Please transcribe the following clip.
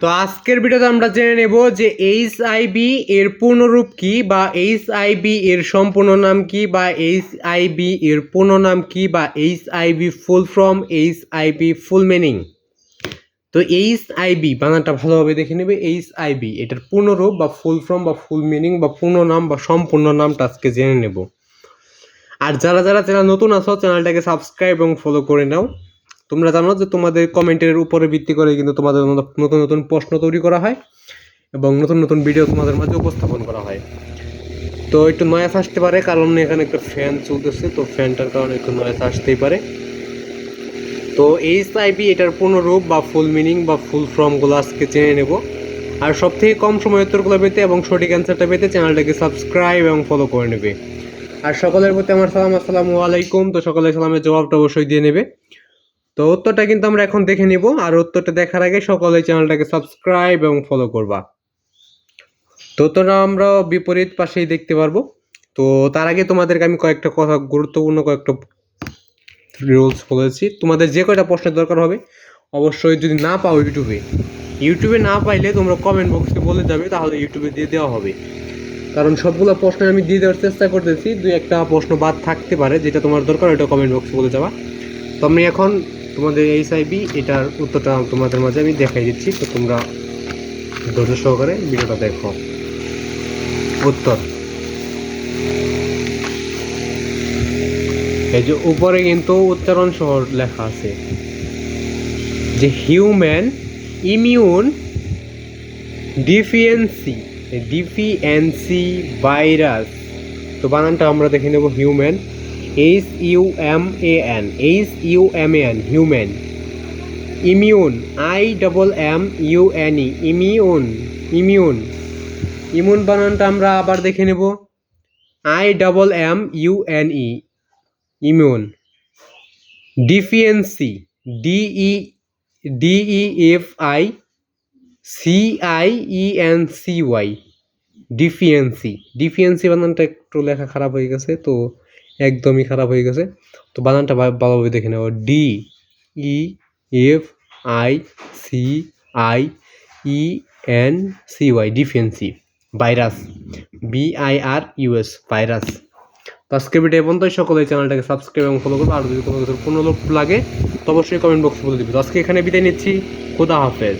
তো আজকের ভিডিওতে আমরা জেনে নেব যে এইচ আইবি এর পূর্ণরূপ কি বা এইচ আইবি এর সম্পূর্ণ নাম কি বা এইচ আইবি এর পূর্ণ নাম কি বা H I V full from H I V full meaning তো এইচ আইবি বানানটা ভালোভাবে দেখে নেবে এইচ আইবি এটার পূর্ণরূপ বা ফুল ফর্ম বা ফুল মিনিং বা পূর্ণ নাম বা সম্পূর্ণ নামটা আজকে জেনে নেব। আর যারা যারা চ্যানেল নতুন আছো চ্যানেলটাকে সাবস্ক্রাইব এবং ফলো করে নাও। তোমরা জানো যে তোমাদের কমেন্টের উপরে ভিত্তি করে কিন্তু তোমাদের নতুন নতুন প্রশ্ন তৈরি করা হয় এবং নতুন নতুন ভিডিও তোমাদের মাঝে উপস্থাপন করা হয়। তো একটু নয়েস আসতে পারে, কারণ এখানে একটা ফ্যান চলতেছে, তো ফ্যানটার কারণে একটু নয়েস আসতেই পারে। তো এইচ আইবি এটার পূর্ণরূপ বা ফুল মিনিং বা ফুল ফর্মগুলো আজকে জেনে নেব। আর সব থেকে কম সময় উত্তরগুলো পেতে এবং সঠিক অ্যান্সারটা পেতে চ্যানেলটাকে সাবস্ক্রাইব এবং ফলো করে নেবে। আর সকলের প্রতি আমার সালাম, আসসালামু আলাইকুম। তো সকলের সালামের জবাবটা অবশ্যই দিয়ে নেবে। তো উত্তরটা কিন্তু আমরা এখন দেখে নিব, আর উত্তরটা দেখার আগে সকলে চ্যানেলটাকে সাবস্ক্রাইব এবং ফলো করবা। তো উত্তরটা আমরা বিপরীত পাশেই দেখতে পারব। তো তার আগে তোমাদেরকে আমি কয়েকটা কথা, গুরুত্বপূর্ণ কয়েকটা রুলস বলেছি। তোমাদের যে কয়টা প্রশ্নের দরকার হবে, অবশ্যই যদি না পাও ইউটিউবে ইউটিউবে না পাইলে তোমরা কমেন্ট বক্সে বলে যাবে, তাহলে ইউটিউবে দিয়ে দেওয়া হবে। কারণ সবগুলো প্রশ্ন আমি দিয়ে দেওয়ার চেষ্টা করতেছি, দুই একটা প্রশ্ন বাদ থাকতে পারে, যেটা তোমার দরকার ওটা কমেন্ট বক্সে বলে যাবা। তো আমি এখন তোমাদের এইচ আইবি এটার উত্তরটা তোমাদের মাঝে আমি দেখাই দিচ্ছি। তো তোমরা ধৈর্য সহকারে ভিডিওটা দেখো। উত্তর। এই যে উপরে কিন্তু উচ্চারণ সহ লেখা আছে যে human immune deficiency deficiency virus তো বানানটা আমরা দেখে নেব human H U M A N H U M A N human immune I double M U N E immune immune immune বানানটা আমরা আবার দেখে নেব। I double M U N E immune deficiency D E D E F I C I E N C Y deficiency deficiency বানানটা একটু লেখা খারাপ হয়ে গেছে, তো একদমই খারাপ হয়ে গেছে। তো বানানটা ভালোভাবে দেখে নেব D E F I C I E N C Y deficiency virus V I R U S virus তো আজকে ভিডিও পর্যন্ত সকলে চ্যানেলটাকে সাবস্ক্রাইব এবং ফলো করবে। আর যদি কোনো কিছুর পুনর্লোপ লাগে, তো অবশ্যই কমেন্ট বক্সে বলে দিবে। তো আজকে এখানে বিদায় নিচ্ছি। খুদা হাফেজ।